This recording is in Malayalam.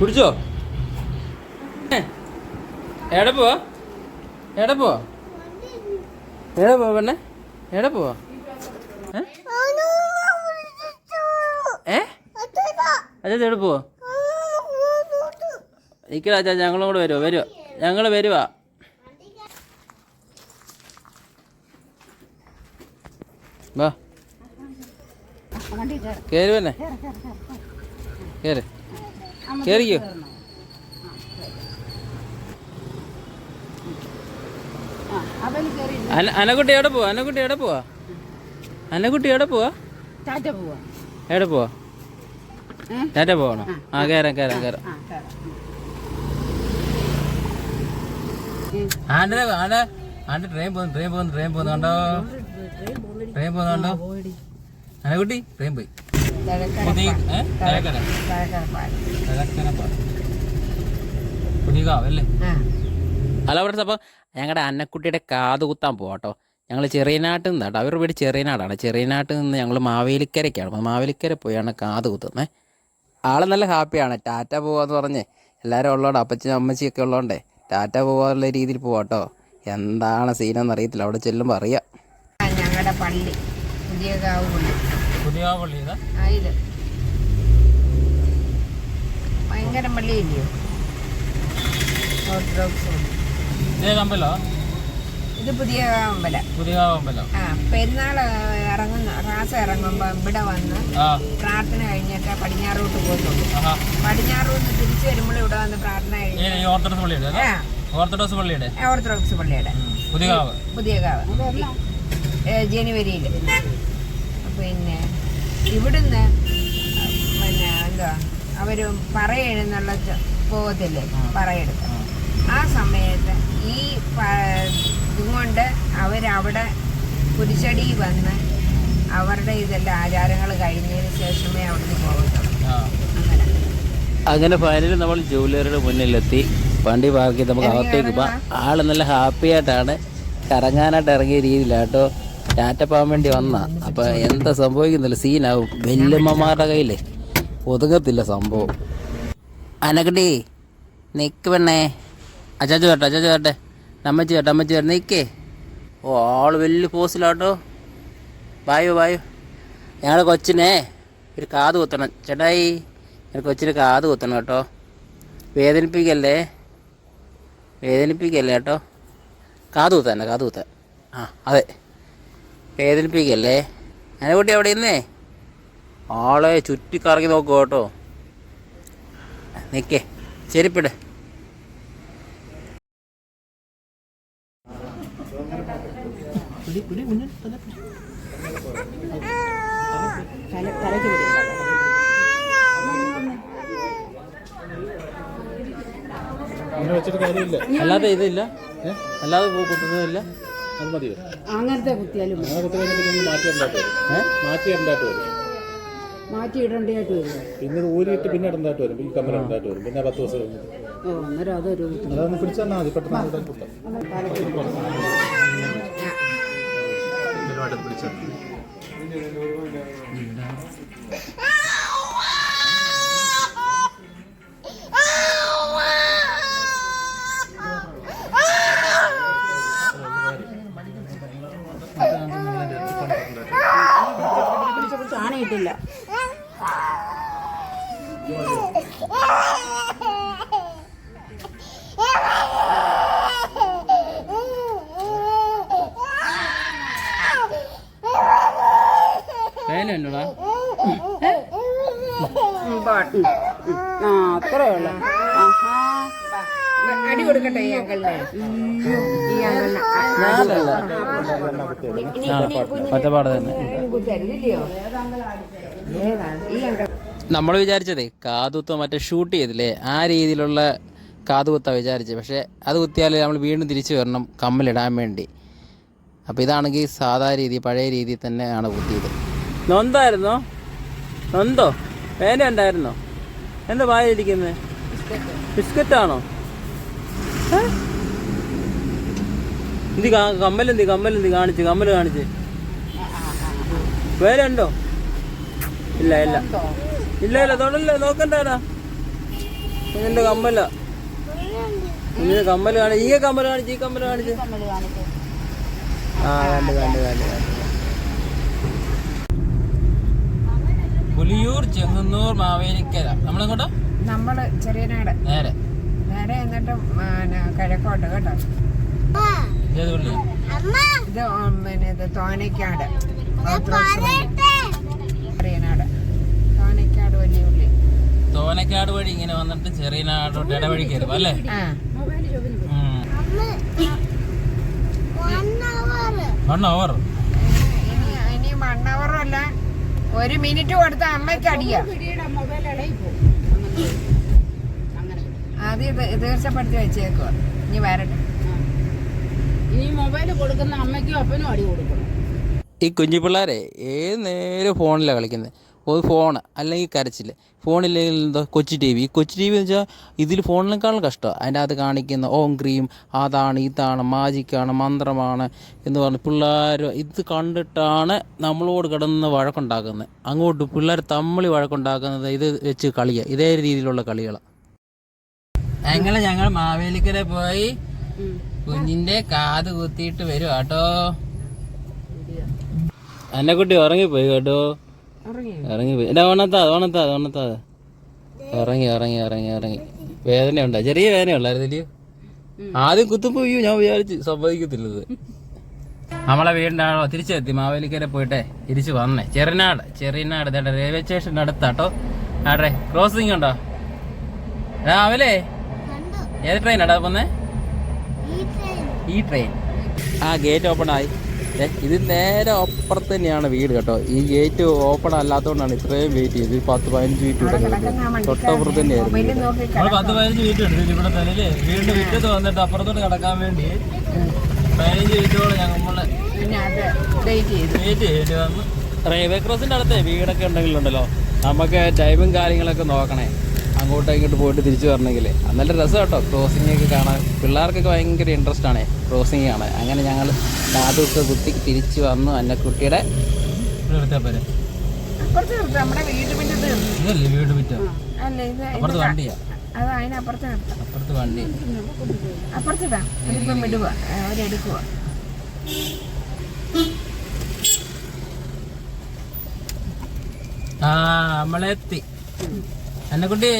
കുടിച്ചോ? എട എവിടെ പോവാ? എവിടെ പോവാ? എവിടെ പോവാ പെണ്ണെ? എവിടെ പോവാ? ഏ? അച്ഛാ എവിടെ പോവാ? നിൽക്കടാ ഞങ്ങളും കൂടെ വരുമോ വരുമോ ഞങ്ങൾ വരുവാ. വാ. കയറി വന്നെ കയറി കയറിക്കോ അന അനക്കുട്ടി എവിടെ പോവാ? അനക്കുട്ടി എവിടെ പോവാ? അനക്കുട്ടി എവിടെ പോവാ? എവിടെ പോവാ? ടാറ്റ പോവാണോ? ആ കയറാം കയറാം കയറാം. ആന്റെ ആന്റെ ആന്റെ ട്രെയിൻ പോകുന്നു ട്രെയിൻ പോകുന്നു ട്രെയിൻ പോകുന്നു കണ്ടോ? ട്രെയിൻ പോകുന്നു കണ്ടോ? അനക്കുട്ടി ട്രെയിൻ പോയി. ഏ? ഹലോ ഫ്രണ്ട്സ് അപ്പോൾ ഞങ്ങളുടെ അന്നക്കുട്ടിയുടെ കാത് കുത്താൻ പോവാട്ടോ. ഞങ്ങൾ ചെറിയനാട്ടിൽ നിന്ന് കേട്ടോ അവരുടെ വീട് ചെറിയനാടാണ്. ചെറിയനാട്ടിൽ നിന്ന് ഞങ്ങൾ മാവേലിക്കരയ്ക്കാണ് അപ്പോൾ മാവേലിക്കര പോയാണ് കാത് കുത്തുന്നത് ആൾ നല്ല ഹാപ്പിയാണ് ടാറ്റ പോവാന്ന് പറഞ്ഞ് എല്ലാവരും ഉള്ളതുകൊണ്ട് അപ്പച്ചനും അമ്മച്ചിയൊക്കെ ഉള്ളതുകൊണ്ടേ ടാറ്റ പോവാനുള്ള രീതിയിൽ പോവാട്ടോ എന്താണ് സീനെന്ന് അറിയത്തില്ല അവിടെ ചെല്ലുമ്പോൾ അറിയാം. ഞങ്ങളുടെ പള്ളി. പുതിയ കാവ് പള്ളി. പുതിയ പള്ളി ഭയങ്കര പള്ളിയില്ലയോ ഓർത്തഡോക്സ് പള്ളി. ഇതേ പുതിയ അമ്പലം. പുതിയ അമ്പലം. ആ പെരുന്നാൾ ഇറങ്ങുന്ന റാസ ഇറങ്ങുമ്പോ ഇവിടെ വന്ന് ആ. പ്രാർത്ഥന കഴിഞ്ഞിട്ട് പടിഞ്ഞാറോട്ട് പോകുന്നുള്ളൂ പടിഞ്ഞാറോട്ട് തിരിച്ചു വരുമ്പോൾ ഇവിടെ വന്ന് പ്രാർത്ഥന കഴിഞ്ഞ് ഈ ഓർത്തഡോക്സ് പള്ളിയുടെ ഓർത്തഡോക്സ് പള്ളിയുടെ? ഓർത്തഡോക്സ് പള്ളിയുടെ. പുതിയ പുതിയകാവ് പുതിയ കാവ്. ജനുവരിയിൽ പിന്നെ ഇവിടുന്ന് അവർ പറയെഴുന്നുള്ള പോകത്തില്ലേ? പറയെടുത്ത്. ആ. സമയത്ത് ഈ ഇതുകൊണ്ട് അവരവിടെ കുരിശടി വന്ന് അവരുടെ ഇതെല്ലാം ആചാരങ്ങൾ കഴിഞ്ഞതിന് ശേഷമേ അവിടുന്ന് പോകത്തുള്ളൂ. അങ്ങനെ. ഫൈനലിൽ ഫൈനലി നമ്മൾ ജൂവലറിയുടെ മുന്നിലെത്തി. വണ്ടി പാർക്ക് ചെയ്ത് നമുക്ക് അകത്തേക്ക് പോവാം. ആൾ നല്ല ഹാപ്പി ആയിട്ടാണ്. കറങ്ങാനായിട്ട് ഇറങ്ങിയ രീതിയിലാട്ടോ ടാറ്റ പോകാൻ വേണ്ടി വന്ന. അപ്പൊ എന്താ സംഭവിക്കുന്നില്ല? സീനാവും വല്യമ്മമാരുടെ കയ്യിലേ. ഒതുങ്ങത്തില്ല സംഭവം. അനക്കടി നിക്ക് പെണ്ണേ. അച്ചാച്ചു കേട്ടെ അച്ചാച്ചു കേട്ടെ അമ്മച്ചി കേട്ടെ അമ്മച്ചി കേട്ടെ നിക്കേ. ഓ ആൾ വലിയ പോസിലാട്ടോ വായോ വായോ. ഞങ്ങളുടെ കൊച്ചിനെ ഒരു കാത് കുത്തണം. ചേട്ടായി ഞങ്ങളുടെ കൊച്ചിന് കാത് കുത്തണം കേട്ടോ. വേദനിപ്പിക്കല്ലേ? വേദനിപ്പിക്കല്ലേ കേട്ടോ? കാത് കുത്താൻ കാത് കുത്താൻ. ആ അതെ. വേദനിപ്പിക്കല്ലേ? അനക്കുട്ടി കുട്ടി അവിടെ ഇന്നേ? ആളെ ചുറ്റി കറങ്ങി നോക്കൂ കേട്ടോ. നിക്കേ. ചെരുപ്പിട്. അല്ലാതെ ഇതില്ല. അല്ലാതെ പൂ കുത്തുന്നതില്ല അത് മതിയോ അങ്ങനത്തെ കുത്തിയാലും മാറ്റി ഇടണ്ടായിട്ട് മാറ്റി വരും മാറ്റി ഇടേണ്ടതായിട്ട് വരും. പിന്നെ ഇത് ഊരിയിട്ട് പിന്നെ ഇടണ്ടായിട്ട് വരും. ഈ കമ്മൽ ഇടണ്ടായിട്ട് വരും. പിന്നെ പത്ത് ദിവസം കഴിഞ്ഞിട്ട്. ഓ അന്നേരം അതൊരു അതൊന്ന് പിടിച്ചു തന്നാൽ മതി. പെട്ടെന്ന് അവിടെ കുത്താം ഇതിലുമായിട്ട് വേനോടാ ആ അത്രേ ഉള്ളു ആഹാ. അടി കൊടുക്കട്ടെ ഈ അങ്കളിനെ ഈ അങ്കളിന് ഒറ്റപ്പാട് തന്നെ നമ്മൾ വിചാരിച്ചതേ കാതുത്ത മറ്റേ ഷൂട്ട് ചെയ്തില്ലേ? ആ രീതിയിലുള്ള കാതുകുത്ത വിചാരിച്ചത് പക്ഷേ അത് കുത്തിയാൽ നമ്മൾ വീണ്ടും തിരിച്ചു വരണം കമ്മലിടാൻ വേണ്ടി. അപ്പോൾ ഇതാണെങ്കിൽ സാധാ രീതി പഴയ രീതി തന്നെയാണ് കുത്തിയത്. നൊന്തായിരുന്നോ? നൊന്തോ? വേന ഉണ്ടായിരുന്നോ എന്താ വായിരിക്കുന്നത് ബിസ്ക്കറ്റാണോ? എന്തി കമ്മലെന്തി കമ്മലെന്തി കാണിച്ച് കമ്മൽ കാണിച്ച്? വേരുണ്ടോ ഇല്ല ഇല്ല. ഇല്ല ഇല്ല തൊടല്ല നോക്കണ്ടാടാ. കുഞ്ഞിന്റെ കമ്മല. കുഞ്ഞിന്റെ കമ്മൽ കാണി ഈ കമ്മൽ കാണിച്ച് ഈ കമ്മൽ കാണിച്ച്. ആ കണ്ട് കണ്ട് കണ്ട് കണ്ട്. പുലിയൂർ ചെങ്ങന്നൂർ മാവേലിക്കര. നമ്മളെങ്ങോട്ടാ? നമ്മൾ ചെറിയനാട് നേരെ. നേരെ എന്നിട്ട് കിഴക്കോട്ട് കേട്ടോ. ഇത് പിന്നെ ഇത് തോനയ്ക്കാട് ഓർത്തഡോക്സ് പള്ളി. ചെറിയനാട് തോനയ്ക്കാട് വലിയ ഉള്ളി തോനക്കാട് വഴി ഇങ്ങനെ വന്നിട്ട് ചെറിയ നാടോട്ട് ഇടവഴി കയറും അല്ലേ. വൺ അവർ ഇനി ഇനി അല്ല ഒരു മിനിറ്റ് കൊടുത്ത അമ്മയ്ക്ക് അടിയാ. അത് തീർച്ചപ്പെടുത്തി വെച്ചേക്കോ ഇനി വരട്ടെ. ഇനി മൊബൈൽ കൊടുക്കുന്ന അമ്മയ്ക്കും അപ്പനും അടി കൊടുക്കണം ഈ കുഞ്ഞു പിള്ളേരെ ഏത് നേരം ഫോണിലാണ് കളിക്കുന്നത് ഒരു ഫോൺ അല്ലെങ്കിൽ കരച്ചിൽ ഫോണില്ലെങ്കിൽ എന്തോ Kochu T V Kochu T V എന്ന് വെച്ചാൽ ഇതിൽ ഫോണിനേക്കാളും കഷ്ടമാണ് അതിന്റെ അകത്ത് കാണിക്കുന്ന ഓം ക്രീം അതാണ് ഇതാണ് മാജിക്കാണ് മന്ത്രമാണ് എന്ന് പറഞ്ഞ് പിള്ളേർ ഇത് കണ്ടിട്ടാണ് നമ്മളോട് കിടന്ന് വഴക്കുണ്ടാക്കുന്നത്. അങ്ങോട്ട് പിള്ളേർ തമ്മിൽ വഴക്കുണ്ടാക്കുന്നത് ഇത് വെച്ച് കളിയാണ് ഇതേ രീതിയിലുള്ള കളികളാണ് അങ്ങനെ ഞങ്ങൾ മാവേലിക്കര പോയി. കുഞ്ഞിന്റെ കാത് കുത്തിയിട്ട് വരും കേട്ടോ. എന്നെ കുട്ടി ഉറങ്ങിപ്പോയി കേട്ടോ. ഇറങ്ങിപ്പോയി എന്നാ ഓണത്താ ഓണത്താ ഓണത്താ ഇറങ്ങി ഇറങ്ങി ഇറങ്ങി ഇറങ്ങി. വേദന വേദനയുണ്ടോ? ചെറിയ വേദന വേദനയുള്ളായിരുന്നില്ലയോ ആദ്യം കുത്തുമ്പോ അയ്യോ ഞാൻ വിചാരിച്ച് സംഭവിക്കത്തില്ലത് നമ്മളെ വീടിന്റെ ആളോ തിരിച്ചെത്തി. മാവേലിക്കര പോയിട്ടെ തിരിച്ചു വന്നേ. ചെറുനാട് ചെറിയനാട് ഇതേണ്ട റെയിൽവേ സ്റ്റേഷന്റെ അടുത്താട്ടോ ആട്ടെ ക്രോസിംഗ് ഉണ്ടോ രാവിലെ? ഏത് ട്രെയിനാടാ പോന്നേ ഈ ട്രെയിൻ ആ ഗേറ്റ് ഓപ്പൺ ആയി. ഇത് നേരെ അപ്പുറത്ത് തന്നെയാണ് വീട് കേട്ടോ. ഈ ഗേറ്റ് ഓപ്പൺ അല്ലാത്തതുകൊണ്ടാണ് ഇത്രയും വെയിറ്റ് ചെയ്ത് പത്ത് പതിനഞ്ച് കിടക്കുന്നത് തൊട്ടപ്പുറത്ത് തന്നെയായിരുന്നു പത്ത് പതിനഞ്ച് മിനിറ്റ് എടുത്തു ഇവിടെ തന്നെ വീണ്ടും മുറ്റത്ത് വന്നിട്ട് അപ്പുറത്തോട്ട് കിടക്കാൻ വേണ്ടി പതിനഞ്ച് മിനിറ്റോളം ഞങ്ങൾ പിന്നെ അത് ഡേറ്റ് ചെയ്തു. വെയിറ്റ് ചെയ്യേണ്ടി വന്നു. റെയിൽവേ ക്രോസിന്റെ അടുത്ത് വീടൊക്കെ ഉണ്ടെങ്കിലുണ്ടല്ലോ. നമുക്ക് ടൈമും കാര്യങ്ങളൊക്കെ നോക്കണേ. അങ്ങോട്ടും ഇങ്ങോട്ട് പോയിട്ട് തിരിച്ചു വരണമെങ്കിൽ നല്ല രസം കേട്ടോ. ക്രോസിംഗ് ഒക്കെ കാണാൻ. പിള്ളേർക്കൊക്കെ ഭയങ്കര ഇൻട്രസ്റ്റ് ആണ്. ക്രോസിംഗ് കാണാൻ. അങ്ങനെ ഞങ്ങൾ കാതൊക്കെ കുത്തി തിരിച്ചു വന്നു. അന്നക്കുട്ടിയുടെ അപ്പുറത്ത് വണ്ടി അപ്പുറത്തിടാം വിടുക അവരെടുക്കുക ആ നമ്മളെത്തി. അന്നക്കുട്ടി